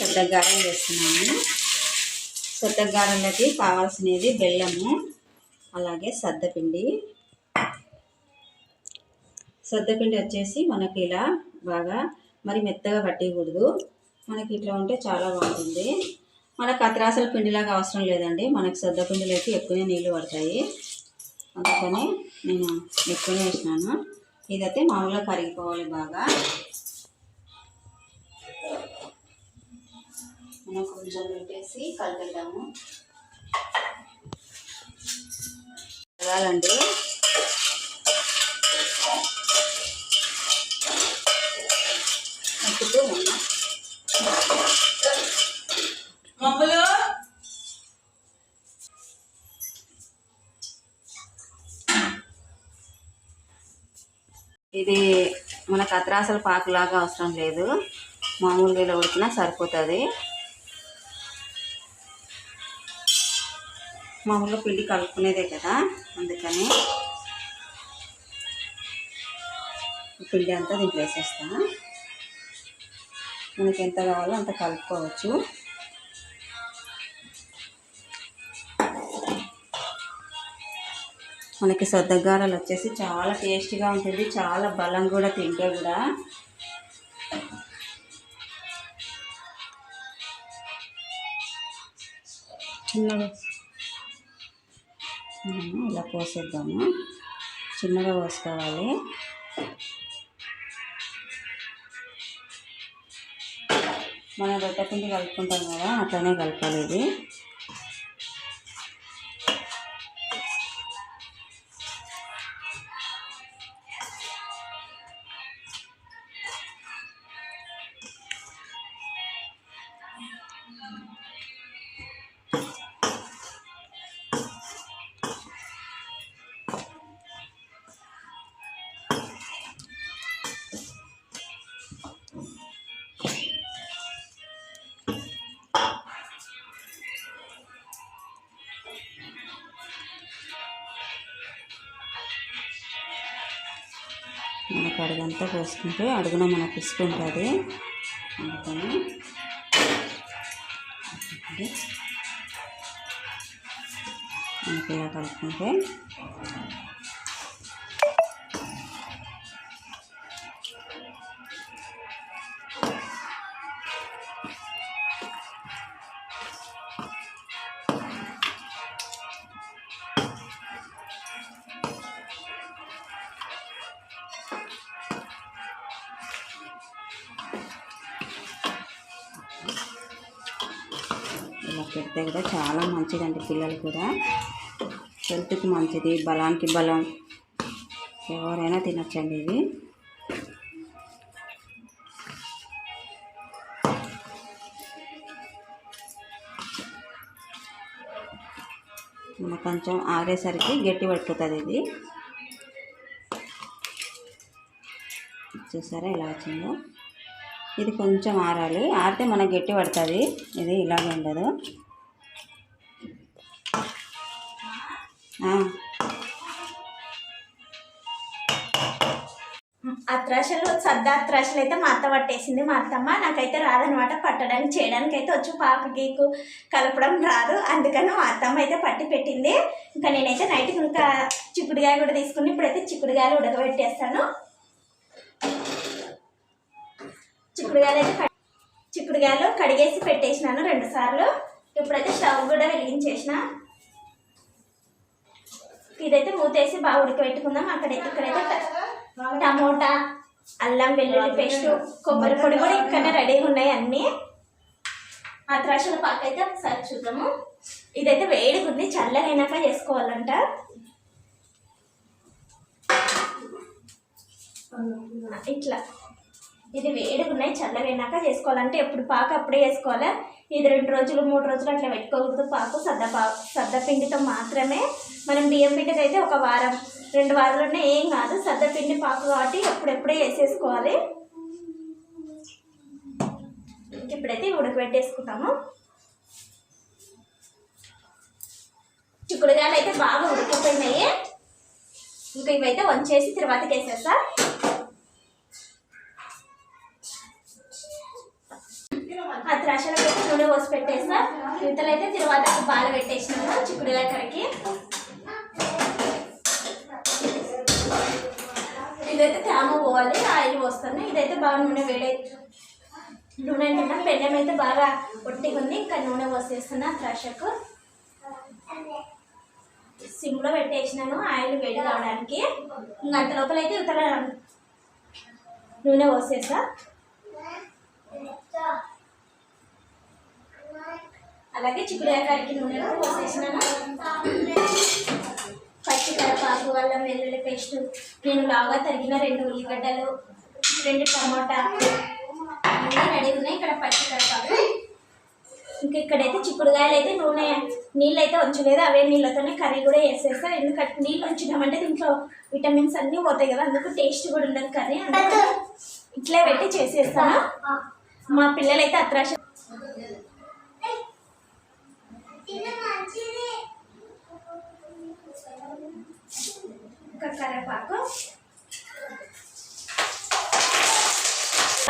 సొద్దగారం చేస్తున్నాను సొద్దగారంలోకి కావాల్సినది బెల్లము అలాగే సద్దపిండి. సద్దపిండి వచ్చేసి మనకి ఇలా బాగా మరి మెత్తగా పట్టేయకూడదు మనకి ఇట్లా ఉంటే చాలా బాగుంటుంది. మనకు అత్రాసల పిండిలాగా అవసరం లేదండి. మనకి సద్దపిండిలోకి ఎక్కువనే నీళ్ళు పడతాయి. అందుకని నేను ఎక్కువనే వేసినాను. ఇదైతే మామూలుగా కరిగిపోవాలి బాగా. కొంచెం పెట్టేసి కలిపేద్దాము. కలగాలండి ఇది మనకు అత్రాసల పాకులాగా అవసరం లేదు. మామూలుగా ఇలా ఉడికినా సరిపోతుంది. మామూలుగా పిండి కలుపుకునేదే కదా అందుకని పిండి అంతా దీంట్లో వేసేస్తా. మనకి ఎంత కావాలో అంత కలుపుకోవచ్చు. మనకి సద్దగారాలు వచ్చేసి చాలా టేస్టీగా ఉంటుంది చాలా బలం కూడా తింటే కూడా. చిన్నగా. ఇలా పోసేద్దాము. చిన్నగా పోసుకోవాలి. మనం రొట్టె పిండి కలుపుకుంటాం కదా అట్లనే కలపాలి ఇది. మనకు అడుగంతా పోసుకుంటే అడుగున మనకు ఇసుక ఉంటుంది. అందుకని మనకి ఇలా కలుపుకుంటే పెడితే కూడా చాలా మంచిదండి పిల్లలు కూడా. హెల్త్కి మంచిది బలానికి బలం. ఎవరైనా తినచ్చండి ఇది మన కొంచెం ఆరేసరికి గట్టి పడిపోతుంది ఇది. చూసారా ఇలా వచ్చిందో? ఇది కొంచెం ఆరాలి. ఆరితే మనకు గట్టి పడుతుంది. ఇది ఇలాగే ఉండదు. ఆ, అత్రాశలు సర్దా త్రాషలు అయితే మా అత్త పట్టేసింది. మా అత్తమ్మ నాకైతే రాదనమాట పట్టడానికి చేయడానికి అయితే వచ్చి. పాప గీకు కలపడం రాదు. అందుకని మా అత్తమ్మ అయితే పట్టి పెట్టింది. ఇంకా నేనైతే నైట్కి ఇంకా చిక్కుడుగాయ కూడా తీసుకుని ఇప్పుడైతే చిక్కుడుగాయలు ఉడకబెట్టేస్తాను. చిక్కుడుగాయలు అయితే చిక్కుడుగాయలు కడిగేసి పెట్టేసినాను రెండుసార్లు ఇప్పుడైతే స్టవ్ కూడా వెలిగించేసిన. ఇదైతే మూతేసి బాగా ఉడకబెట్టుకుందాం. అక్కడైతే ఇక్కడైతే టమోటా అల్లం వెల్లుల్లి పేస్ట్ కొబ్బరి పొడి కూడా ఇక్కడ రెడీగా ఉన్నాయి అన్నీ. ఆ ద్రాక్షల పాక అయితే ఒకసారి చూద్దాము. ఇదైతే వేడిగా ఉంది చల్లగైనాక చేసుకోవాలంట. ఇట్లా. ఇది వేడిగా ఉన్నాయి చల్లగైనాక చేసుకోవాలంటే ఎప్పుడు పాక అప్పుడే వేసుకోవాలి ఇది రెండు రోజులు మూడు రోజులు అట్లా పెట్టుకోకూడదు పాకు. సద్ద పా సద్ద పిండితో మాత్రమే మనం బియ్యం పిండికి అయితే ఒక వారం రెండు వారాలున్నా ఏం కాదు. సద్ద పిండి పాకు కాబట్టి ఎప్పుడెప్పుడే వేసేసుకోవాలి. ఇప్పుడైతే ఉడకబెట్టేసుకుంటాము. చిక్కుడుగాయలు అయితే బాగా ఉడికిపోయినాయి. ఇంకా ఇవైతే వంచేసి తర్వాత వేసేస్తా. ఆ త్రాశలో పెట్టి నూనె పోసి పెట్టేస్తా. ఇవతలైతే తర్వాత బాగా పెట్టేసినాము చిక్కుడు కరికి ఇదైతే తేమ పోవాలి ఆయిల్ పోస్తాను ఇదైతే బాగా నూనె వేడే నూనె నిన్న పెళ్ళం అయితే బాగా ఒట్టిగా ఉంది ఇంకా నూనె పోసేస్తున్నా త్రాషకు సిమ్లో పెట్టేసినాను ఆయిల్ వేడి కావడానికి. ఇంకా అంత లోపల అయితే ఇవతల నూనె పోసేస్తా. అలాగే చిక్కుడు కరికి నూనె కూడా పోసేసినాను పచ్చి కరపాకు వెల్లుల్లి పేస్ట్ నేను బాగా తరిగిన రెండు ఉల్లిగడ్డలు రెండు టమోటా అన్నీ రెడీ ఉన్నాయి. ఇక్కడ పచ్చి కరపాకు ఇంకా ఇక్కడైతే చిక్కుడుగాయలు అయితే నూనె నీళ్ళు అయితే ఉంచలేదు. అవే నీళ్ళతోనే కర్రీ కూడా వేసేస్తా ఎందుకంటే నీళ్ళు ఉంచినామంటే దీంట్లో విటమిన్స్ అన్నీ పోతాయి కదా. అందుకు టేస్ట్ కూడా ఉండదు కర్రీ. అందుకని ఇట్లే పెట్టి చేసేస్తాను. మా పిల్లలైతే అత్రాశ ఒక కరివేపాకు.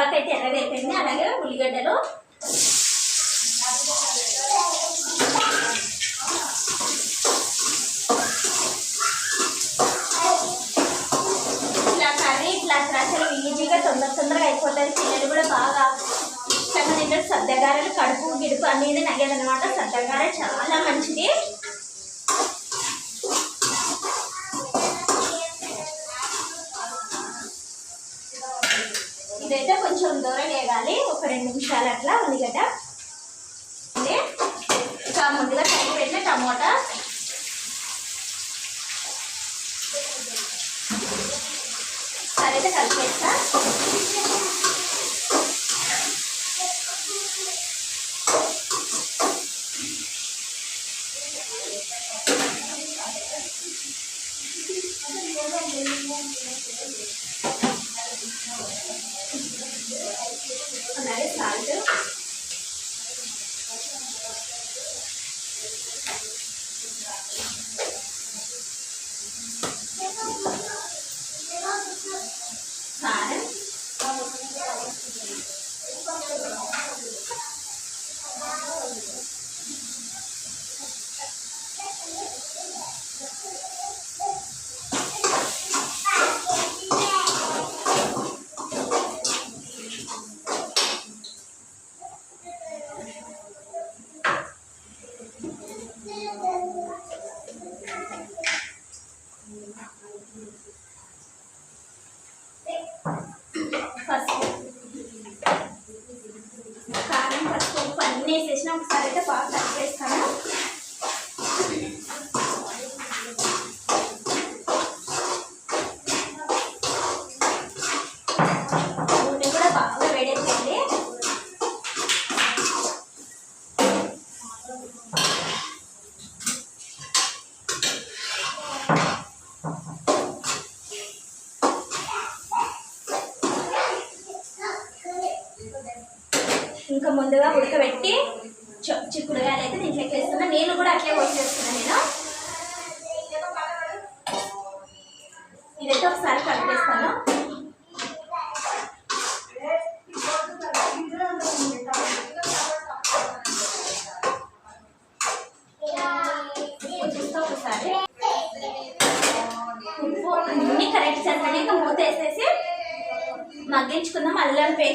అయితే ఎర్రగా అలాగే ఉల్లిగడ్డలు. ఇట్లా కర్రీ ఇట్లా అసలు ఈజీగా తొందర తొందరగా అయిపోతుంది. పిల్లలు కూడా బాగా ఇష్టంగా సద్దగారలు కడుపు గిడుపు అనేది నగేదనమాట సద్దగార చాలా మంచిది. ఇదైతే కొంచెం దూరం వేగాలి. ఒక రెండు నిమిషాలు అట్లా ఉల్లిగడ్డ అంటే ఇంకా ముందుగా కలిపి పెట్టిన టమోటా. సరే అయితే కలిపేస్తా అలాగే సాల్ట్ కారం పసుపు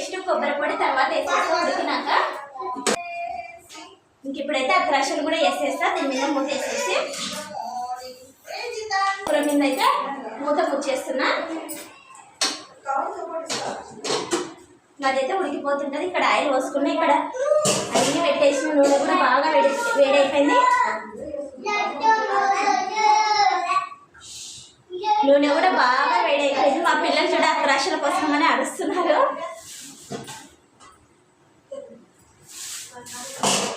పేస్ట్ కొబ్బరి పొడి తర్వాత వేసేస్తాం ఉడికినాక ఇంక ఇప్పుడైతే అత్రాశలు కూడా వేసేస్తా దీని మీద మూత వేసేసి. కూర మీద అయితే మూత ముచ్చేస్తున్నా. అదైతే ఉడికిపోతుంటుంది ఇక్కడ ఆయిల్ పోసుకున్నా ఇక్కడ. అన్ని పెట్టేసిన నూనె కూడా బాగా వేడి వేడైపోయింది. నూనె కూడా బాగా వేడైపోయింది. మా పిల్లలు చూడ అత్రాశల కోసమని అడుస్తున్నారు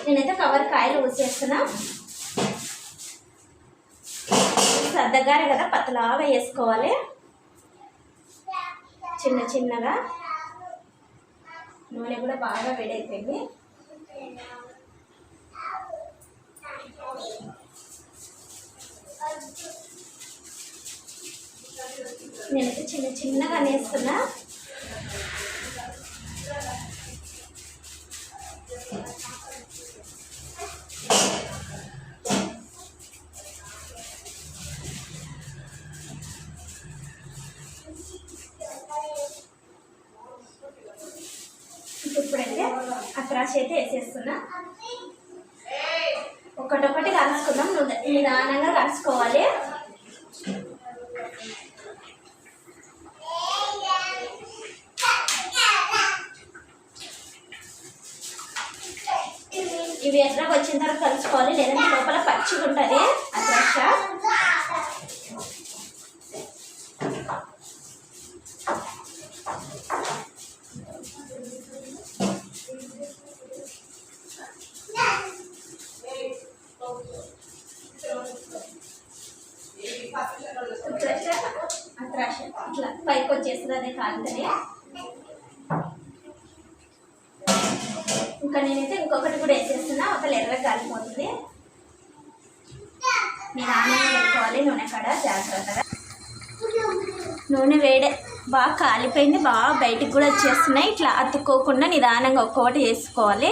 నేనైతే కవర్ కాయలు ఊసేస్తున్నా సర్దగారే కదా పతలాగా వేసుకోవాలి. చిన్న చిన్నగా. నూనె కూడా బాగా వేడైపోయింది. నేనైతే చిన్న చిన్నగా నేస్తున్నా. అత్రాశ అయితే వేసేస్తున్నా. ఒకటొకటి కలుసుకుందాం. నువ్వు నిదానంగా కలుసుకోవాలి. ఇవి ఎర్రగా వచ్చిన తర్వాత కలుసుకోవాలి. లేదంటే లోపల పచ్చిగా ఉంటుంది అత్రాశ ఇంకా నేనైతే ఇంకొకటి కూడా వేసేస్తున్నా. ఒక ఎర్ర కాలిపోతుంది నేను ఆనందం పెట్టుకోవాలి? నూనె కాడ జాగ్రత్తగా. నూనె వేడే. బాగా కాలిపోయింది. బాగా బయటికి కూడా వచ్చేస్తున్నాయి. ఇట్లా అతుక్కోకుండా నిదానంగా ఒక్కొక్కటి వేసుకోవాలి.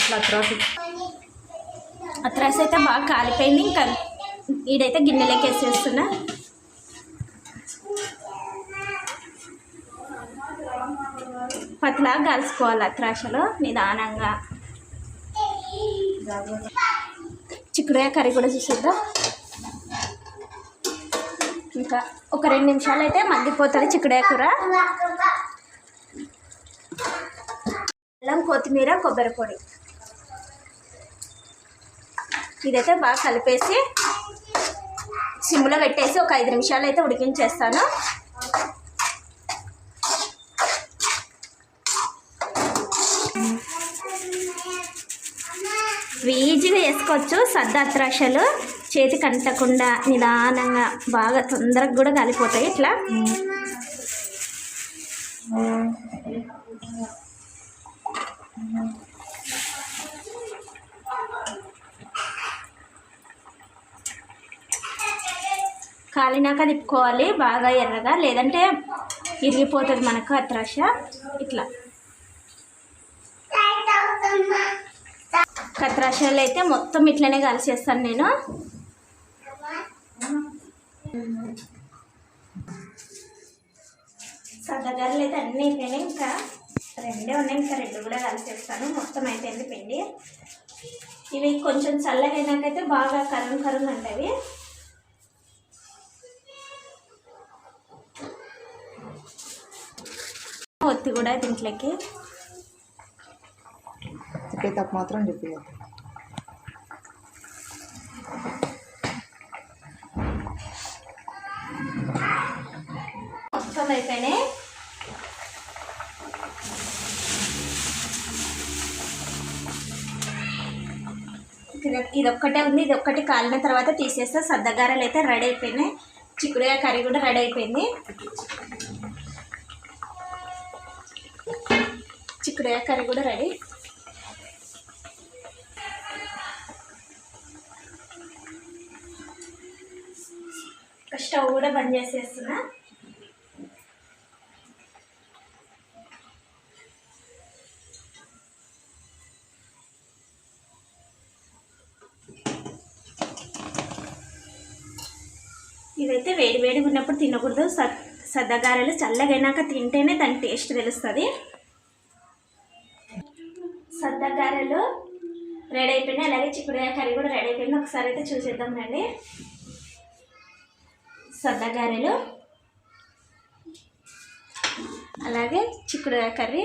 ఇట్లా అత్రాసు. అత్రాస్ అయితే బాగా కాలిపోయింది. ఇంకా ఈడైతే గిన్నెలోకి వేసేస్తున్నా. పతలా కలుసుకోవాలి అత్రాసలో నిదానంగా. చిక్కుడుగా కర్రీ కూడా చూసేద్దాం. ఇంకా ఒక రెండు నిమిషాలు అయితే మగ్గిపోతుంది చిక్కుడుగా కూర. అల్లం కొత్తిమీర కొబ్బరి పొడి. ఇదైతే బాగా కలిపేసి సిమ్లో పెట్టేసి ఒక ఐదు నిమిషాలు అయితే ఉడికించేస్తాను. ఈజీగా వేసుకోవచ్చు సద్దాత్రాశలు చేతికి అంటకుండా నిదానంగా బాగా తొందరగా కూడా కాలిపోతాయి ఇట్లా. కాలినాక తిప్పుకోవాలి బాగా ఎర్రగా లేదంటే ఇరిగిపోతుంది మనకు అత్రాశ ఇట్లా. కత్రాశాలు అయితే మొత్తం ఇట్లనే కలిసేస్తాను నేను. సద్దగారులు అయితే అన్నీ అయిపోయినాయి ఇంకా రెండే ఉన్నాయి ఇంకా రెండు కూడా కలిసేస్తాను. మొత్తం అయిపోయింది పిండి. ఇవి కొంచెం చల్లగైనాకైతే బాగా కరం కరం అంటవి. ఒత్తి కూడా దీంట్లోకి. చెప్పేటప్పుడు మాత్రం చెప్పి మొత్తం అయిపోయినాయి. ఇది- ఇది ఒక్కటే ఉంది ఇది ఒక్కటి కాలిన తర్వాత తీసేస్తే సద్దగారలు అయితే రెడీ అయిపోయినాయి. చిక్కుడుగా కర్రీ కూడా రెడీ అయిపోయింది. చిక్కుడుగా కర్రీ కూడా రెడీ. స్టవ్ కూడా బంద్ చేసేస్తున్నా. ఇదైతే వేడి వేడిగా ఉన్నప్పుడు తినకూడదు. సద్ సద్దగారెలు చల్లగైనాక తింటేనే దాని టేస్ట్ తెలుస్తుంది. సద్దగారెలు రెడీ అయిపోయినాయి అలాగే చిక్కుడుకాయ కర్రీ కూడా రెడీ అయిపోయింది. ఒకసారి అయితే చూసేద్దాం రండి. సద్దగారెలు అలాగే చిక్కుడుకాయ కర్రీ.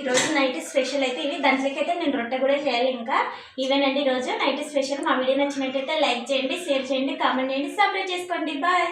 ఈరోజు నైట్ స్పెషల్ అయితే ఇవి. దాంట్లోకి అయితే నేను రొట్టె కూడా చేయాలి ఇంకా. ఇవేనండి ఈరోజు నైట్ స్పెషల్. మా వీడియో నచ్చినట్టయితే లైక్ చేయండి షేర్ చేయండి కామెంట్ చేయండి. సబ్స్క్రైబ్ చేసుకోండి. బాయ్.